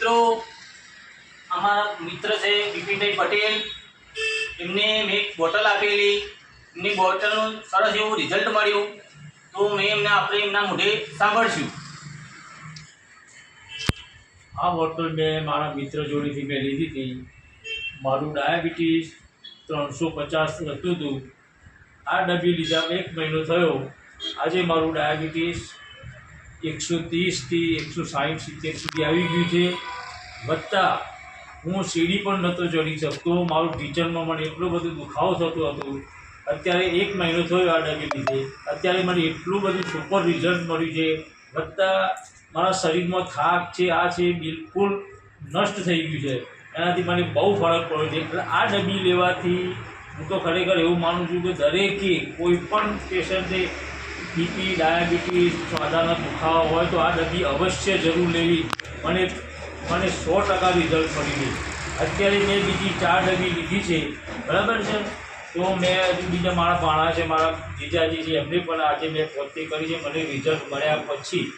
મિત્રો, અમારા મિત્ર છે બિપિનભાઈ પટેલ. એમને મેં એક બોટલ આપેલી. એમની બોટલનું સરસ એવું રિઝલ્ટ મળ્યું. તો મેં એમને, આપણે એમના મોઢે સાંભળશું. આ બોટલ મેં મારા મિત્ર જોડેથી મેં લીધી હતી. મારું ડાયાબિટીસ ત્રણસો પચાસ હતું હતું આ ડબ્બી લીધા એક મહિનો થયો. આજે મારું ડાયાબિટીસ એકસો ત્રીસથી એકસો સાઠ સિત્તેર સુધી આવી ગયું છે. વધતા હું સીડી પણ નહોતો ચડી શકતો. મારું ટીચરમાં મને એટલો બધો દુખાવો થતો હતો. અત્યારે એક મહિનો થયો આ ડબ્બી લીધે. અત્યારે મને એટલું બધું સુપર રિઝલ્ટ મળ્યું છે. વધતા મારા શરીરમાં થાક છે, આ છે, બિલકુલ નષ્ટ થઈ ગયું છે. એનાથી મને બહુ ફરક પડ્યો છે. એટલે આ ડબી લેવાથી હું તો ખરેખર એવું માનું છું કે દરેકે કોઈ પણ પેશન્ટે બીપી ડાયાબિટીસ સાધારણ દુખાવા હોય તો આ દર્દી અવશ્ય જરૂર લેવી. મને મને સો ટકા રિઝલ્ટ મળી ગઈ. અત્યારે મેં બીજી ચાર ડબ્બી લીધી છે. બરાબર છે? તો મેં બીજા મારા ભાણા છે, મારા જીજાજી છે, એમને પણ આજે મેં પોતે કરી છે. મને રિઝલ્ટ મળ્યા પછી